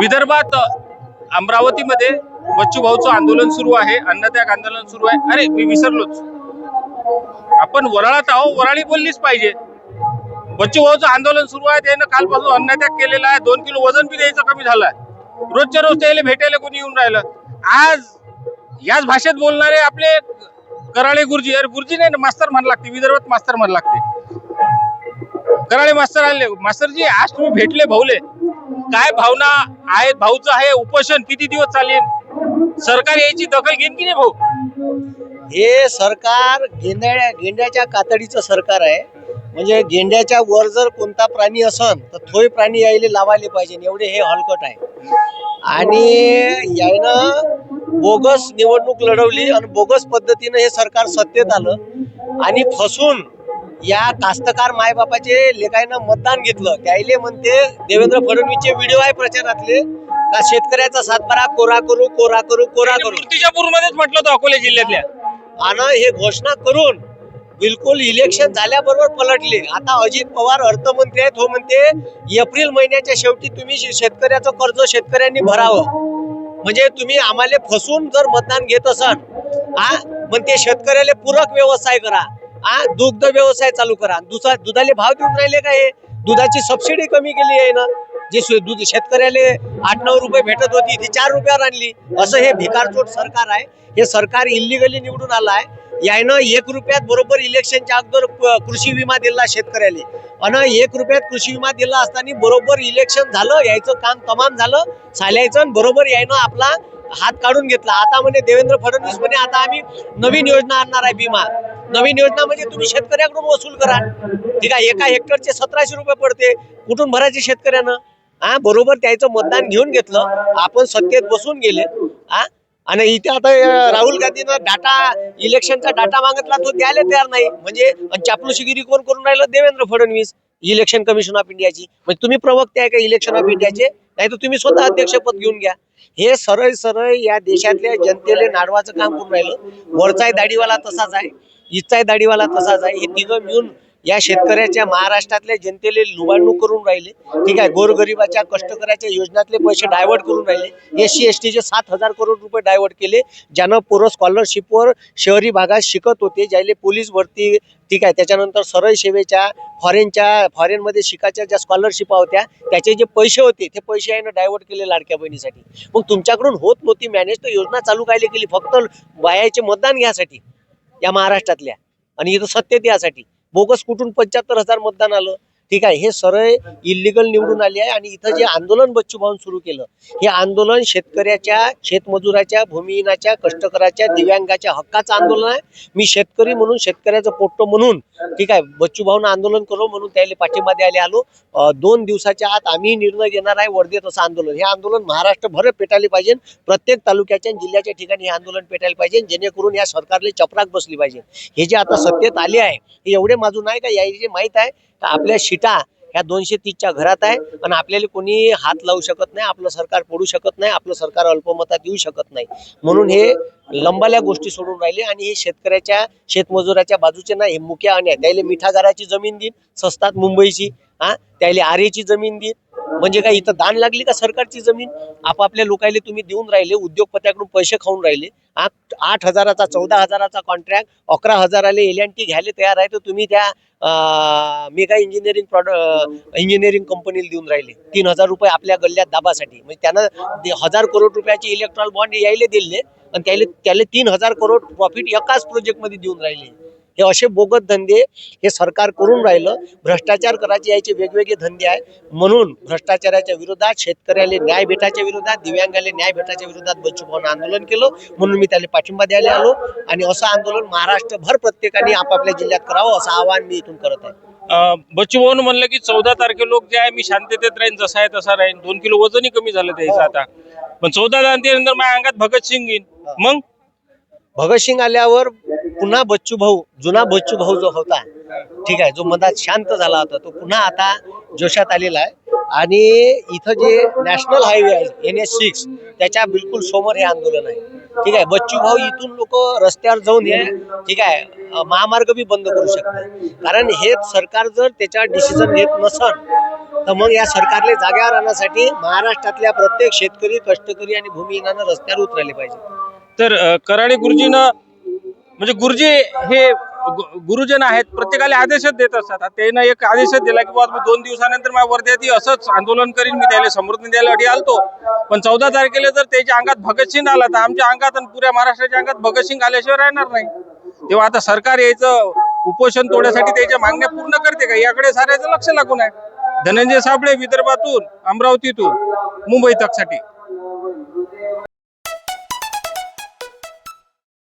विदर्भात अमरावतीमध्ये बच्चू भाऊचं आंदोलन सुरू आहे अन्नत्याग आंदोलन सुरू आहे. अरे मी विसरलोच. आपण वराळात आहो वराळी बोललीच पाहिजे. बच्चू भाऊचं आंदोलन सुरू आहे त्यानं कालपासून अन्नत्याग केलेला आहे. दोन किलो वजन बी द्यायचं कमी झालं आहे रोजच्या रोज त्याला भेटायला कोणी येऊन राहिलं? आज याच भाषेत बोलणारे आपले कराळे गुरुजी अरे गुरुजी नाही ना मास्तर म्हण लागते विदर्भात मास्तर म्हण लागते. कराळे मास्तर आले मास्टरजी आज तुम्ही भेटले भाऊले. काय भावना आहेत? भाऊचं आहे उपोषण. किती दिवस चालेल? सरकार याची दखल घेईन की नाही भाऊ? हे सरकार गेंड्या गेंड्याच्या कातडीचं सरकार आहे. म्हणजे गेंड्याच्या वर जर कोणता प्राणी असन तर थोय प्राणी यायले लावायले पाहिजे. एवढे हे हलकट आहे. आणि यायनं बोगस निवडणूक लढवली आणि बोगस पद्धतीनं हे सरकार सत्तेत आलं आणि फसून या कास्तकार मायबापाचे लेखायनं मतदान घेतलं. त्याईले म्हणते देवेंद्र फडणवीसचे व्हिडिओ आहे प्रचारातले. का शेतकऱ्याचा सातबारा कोरा करू कोरा करू कोरा करू. मूर्तिजापूरमध्येच म्हटलं होतं अकोला जिल्ह्यातल्या. आणि हे घोषणा करून बिलकुल इलेक्शन झाल्याबरोबर पलटले. आता अजित पवार अर्थमंत्री आहेत हो म्हणते एप्रिल महिन्याच्या शेवटी तुम्ही शेतकऱ्याचं कर्ज शेतकऱ्यांनी भरावं. म्हणजे तुम्ही आम्हाला फसून जर मतदान घेत असाल हा? म्हणते शेतकऱ्याला पूरक व्यवसाय करा. हा दुग्ध व्यवसाय चालू करा. दुधा दुधाले भाव देऊन राहिले का हे? दुधाची सबसिडी कमी केली आहे ना? जे दूध शेतकऱ्याला आठ नऊ रुपये भेटत होती ती चार रुपयावर आणली. असं हे भिकारचोट सरकार आहे. हे सरकार इलिगली निवडून आलं आहे. यानं एक रुपयात बरोबर इलेक्शनच्या अगोदर कृषी विमा दिला शेतकऱ्याला. आणि एक रुपयात कृषी विमा दिला असताना बरोबर इलेक्शन झालं यायचं काम तमाम झालं. चालायचं आणि बरोबर यायनं आपला हात काढून घेतला. आता म्हणे देवेंद्र फडणवीस म्हणे आता आम्ही नवीन योजना आणणार आहे विमा. नवीन योजना म्हणजे तुम्ही शेतकऱ्याकडून वसूल करा ठीक आहे एका हेक्टरचे सतराशे रुपये पडते. कुठून भरायचे शेतकऱ्यानं? हा बरोबर त्याचं मतदान घेऊन घेतलं. आपण सत्तेत बसून गेले. हा आणि इथे आता राहुल गांधीनं डाटा इलेक्शनचा डाटा मागितला तो द्यायला तयार नाही. म्हणजे चापलूशिगिरी कोण करून राहिलं? Devendra Fadnavis election commission of इंडियाची. म्हणजे तुम्ही प्रवक्ते आहे का इलेक्शन ऑफ इंडियाचे? नाही तर तुम्ही स्वतः अध्यक्षपद घेऊन घ्या. हे सरळ सरळ या देशातल्या जनतेला नाडवाचं काम करून राहिलं. वरचाही दाढीवाला तसाच आहे. इथचाही दाढीवाला तसाच आहे. हे तिघं मिळून या शेतकऱ्याच्या महाराष्ट्रातल्या जनतेला लुबाडणूक करून राहिले. ठीक आहे गोरगरिबाच्या कष्टकऱ्याच्या योजनातले पैसे डायव्हर्ट करून राहिले. एस सी एस टीचे सात हजार करोड रुपये डायव्हर्ट केले. ज्यानं पोरं स्कॉलरशिपवर शहरी भागात शिकत होते ज्याले पोलीस भरती ठीक आहे त्याच्यानंतर सरळ सेवेच्या फॉरेनच्या फॉरेनमध्ये शिकायच्या ज्या स्कॉलरशिपा होत्या त्याचे जे पैसे होते ते पैसे आहे डायव्हर्ट केले लाडक्या बहिणीसाठी. मग तुमच्याकडून होत नव्हती मॅनेज तर योजना चालू कायले केली? फक्त बायाचे मतदान घ्यासाठी. या महाराष्ट्रातल्या. आणि इथं सत्तेत बोगस कुठून पंच्याहत्तर हजार मतदान आलं? ठीक आहे हे सरळ इलिगल निवडून आले आहे आणि इथं जे आंदोलन बच्चू भाऊन सुरू केलं हे आंदोलन शेतकऱ्याच्या शेतमजुराच्या भूमिहीनाच्या कष्टकऱ्याच्या दिव्यांगाच्या हक्काचं आंदोलन आहे. मी शेतकरी म्हणून शेतकऱ्याचं पोट्ट म्हणून ठीक आहे बच्चू भाऊन आंदोलन करू म्हणून त्याला पाठिंबा द्यायला आलो. दोन दिवसाच्या आत आम्ही निर्णय घेणार आहे वर्धेत असं आंदोलन. हे आंदोलन महाराष्ट्रभर पेटायला पाहिजे प्रत्येक तालुक्याच्या जिल्ह्याच्या ठिकाणी हे आंदोलन पेटायला पाहिजे जेणेकरून या सरकारला चपराक बसली पाहिजे. हे जे आता सत्तेत आले आहे हे एवढे माजून आहे का? याचे माहीत आहे. तर आपल्या शिटा ह्या दोनशे तीसच्या घरात आहे आणि आपल्याला कोणी हात लावू शकत नाही आपलं सरकार पडू शकत नाही आपलं सरकार अल्पमतात येऊ शकत नाही. म्हणून हे लंबाल्या गोष्टी सोडून राहिले आणि हे शेतकऱ्याच्या शेतमजुराच्या बाजूचे नाही हे मुख्य आणि त्याला मिठागाराची जमीन देईन स्वस्तात मुंबईची हा त्याला आरेची जमीन देईन. म्हणजे काय इथं दान लागली का सरकारची जमीन? आपापल्या लोकायले तुम्ही देऊन राहिले उद्योगपत्याकडून पैसे खाऊन राहिले. आठ आठ हजाराचा चौदा हजाराचा कॉन्ट्रॅक्ट अकरा हजाराले एल टी घ्यायला तयार आहे तर तुम्ही त्या मेगा इंजिनिअरिंग प्रॉडक्ट इंजिनिअरिंग कंपनीला देऊन राहिले. तीन हजार रुपये आपल्या गल्ल्यात दाबासाठी. म्हणजे त्यानं हजार करोड रुपयाचे इलेक्ट्रॉल बॉन्ड यायला दिले आणि त्याला त्याला तीन हजार करोड प्रॉफिट एकाच प्रोजेक्टमध्ये देऊन राहिले. हे असे बोगत धंदे हे सरकार करून राहिलं. भ्रष्टाचार करायचे याचे वेगवेगळे धंदे आहे म्हणून भ्रष्टाचाराच्या विरोधात शेतकऱ्याला न्याय भेटायच्या विरोधात दिव्यांगाला न्याय भेटायच्या विरोधात बच्चू आंदोलन केलं. म्हणून मी त्याला पाठिंबा द्यायला आलो. आणि असं आंदोलन महाराष्ट्रभर प्रत्येकाने आपापल्या जिल्ह्यात करावं असं आवाहन मी इथून करत आहे. बच्चू भाऊन म्हणलं की चौदा तारखे लोक जे आहे मी शांततेत राहीन जसा आहे तसा राहीन. दोन किलो वजनही कमी झालं त्याचं आता. पण चौदा तारखेनंतर माझ्या अंगात भगत सिंग येईन मग? भगतसिंग आल्यावर पुन्हा बच्चू भाऊ जुना बच्चू भाऊ जो होता ठीक आहे जो मधात शांत झाला होता तो पुन्हा आता जोशात आलेला आहे. आणि इथं जे नॅशनल हायवे आहे एन एस सिक्स त्याच्या बिलकुल समोर हे आंदोलन आहे. ठीक आहे बच्चू भाऊ इथून लोक रस्त्यावर जाऊन हे ठीक आहे महामार्ग बी बंद करू शकतात. कारण हे सरकार जर त्याच्यावर डिसिजन घेत नसन तर मग या सरकारले जाग्यावर आणण्यासाठी महाराष्ट्रातल्या प्रत्येक शेतकरी कष्टकरी आणि भूमिहीनानं रस्त्यावर उतरले पाहिजे. तर अ, कराळे गुरुजीनं म्हणजे गुरुजी हे गुरुजन आहेत प्रत्येकाला आदेशच देत असतात. आता त्यानं एक आदेशच दिला की बाबा दोन दिवसानंतर माझ्या वर्ध्यात असंच आंदोलन करीन मी त्याला समृद्धी द्यायला आलतो. पण चौदा तारखेला जर त्याच्या अंगात भगतसिंग आला तर आमच्या अंगात आणि पुऱ्या महाराष्ट्राच्या अंगात भगतसिंग आल्याशिवाय राहणार नाही. तेव्हा आता सरकार यायचं उपोषण तोडण्यासाठी त्याच्या मागण्या पूर्ण करते का? याकडे साऱ्याचं लक्ष लागून आहे. धनंजय साबळे विदर्भातून अमरावतीतून मुंबई तकसाठी.